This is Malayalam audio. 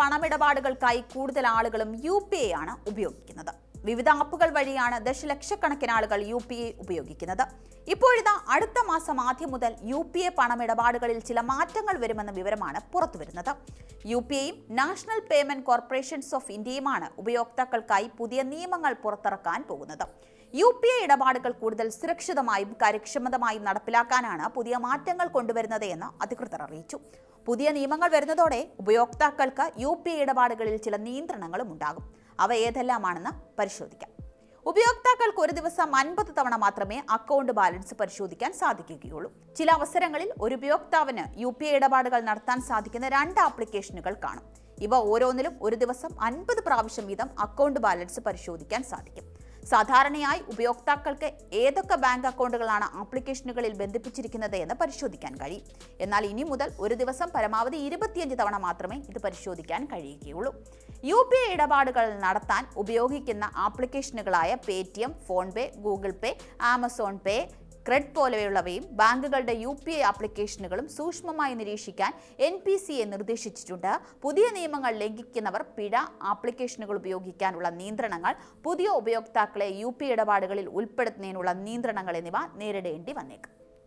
പണമിടപാടുകൾക്കായി കൂടുതൽ ആളുകളും യു പി ഐ ആണ് ഉപയോഗിക്കുന്നത്. വിവിധ ആപ്പുകൾ വഴിയാണ് ദശലക്ഷക്കണക്കിന് ആളുകൾ യു പി ഐ ഉപയോഗിക്കുന്നത്. ഇപ്പോഴിതാ അടുത്ത മാസം ആദ്യം മുതൽ യു പി ഐ പണമിടപാടുകളിൽ ചില മാറ്റങ്ങൾ വരുമെന്ന വിവരമാണ് പുറത്തുവരുന്നത്. യു പി ഐയും നാഷണൽ പേയ്മെന്റ് കോർപ്പറേഷൻസ് ഓഫ് ഇന്ത്യയുമാണ് ഉപയോക്താക്കൾക്കായി പുതിയ നിയമങ്ങൾ പുറത്തിറക്കാൻ പോകുന്നത്. യു പി ഐ ഇടപാടുകൾ കൂടുതൽ സുരക്ഷിതമായും കാര്യക്ഷമതമായും നടപ്പിലാക്കാനാണ് പുതിയ മാറ്റങ്ങൾ കൊണ്ടുവരുന്നത് എന്ന് അധികൃതർ അറിയിച്ചു. പുതിയ നിയമങ്ങൾ വരുന്നതോടെ ഉപയോക്താക്കൾക്ക് യു പി ഐ ഇടപാടുകളിൽ ചില നിയന്ത്രണങ്ങളും ഉണ്ടാകും. അവ ഏതെല്ലാമാണെന്ന് പരിശോധിക്കാം. ഉപയോക്താക്കൾക്ക് ഒരു ദിവസം അൻപത് തവണ മാത്രമേ അക്കൗണ്ട് ബാലൻസ് പരിശോധിക്കാൻ സാധിക്കുകയുള്ളൂ. ചില അവസരങ്ങളിൽ ഒരു ഉപയോക്താവിന് യു പി ഐ ഇടപാടുകൾ നടത്താൻ സാധിക്കുന്ന രണ്ട് ആപ്ലിക്കേഷനുകൾ കാണും. ഇവ ഓരോന്നിലും ഒരു ദിവസം അൻപത് പ്രാവശ്യം വീതം അക്കൗണ്ട് ബാലൻസ് പരിശോധിക്കാൻ സാധിക്കും. സാധാരണയായി ഉപയോക്താക്കൾക്ക് ഏതൊക്കെ ബാങ്ക് അക്കൗണ്ടുകളാണ് ആപ്ലിക്കേഷനുകളിൽ ബന്ധിപ്പിച്ചിരിക്കുന്നത് എന്ന് പരിശോധിക്കാൻ കഴിയും. എന്നാൽ ഇനി മുതൽ ഒരു ദിവസം പരമാവധി ഇരുപത്തിയഞ്ച് തവണ മാത്രമേ ഇത് പരിശോധിക്കാൻ കഴിയുകയുള്ളൂ. യു പി ഐ ഇടപാടുകൾ നടത്താൻ ഉപയോഗിക്കുന്ന ആപ്ലിക്കേഷനുകളായ Paytm PhonePe Google Pay Amazon Pay CRED പോലെയുള്ളവയും ബാങ്കുകളുടെ യു പി ഐ ആപ്ലിക്കേഷനുകളും സൂക്ഷ്മമായി നിരീക്ഷിക്കാൻ എൻ പി സി എ നിർദ്ദേശിച്ചിട്ടുണ്ട്. പുതിയ നിയമങ്ങൾ ലംഘിക്കുന്നവർ പിഴ ആപ്ലിക്കേഷനുകൾ ഉപയോഗിക്കാനുള്ള നിയന്ത്രണങ്ങൾ പുതിയ ഉപയോക്താക്കളെ യു പി ഇടപാടുകളിൽ ഉൾപ്പെടുത്തുന്നതിനുള്ള നിയന്ത്രണങ്ങൾ എന്നിവ നേരിടേണ്ടി വന്നേക്കും.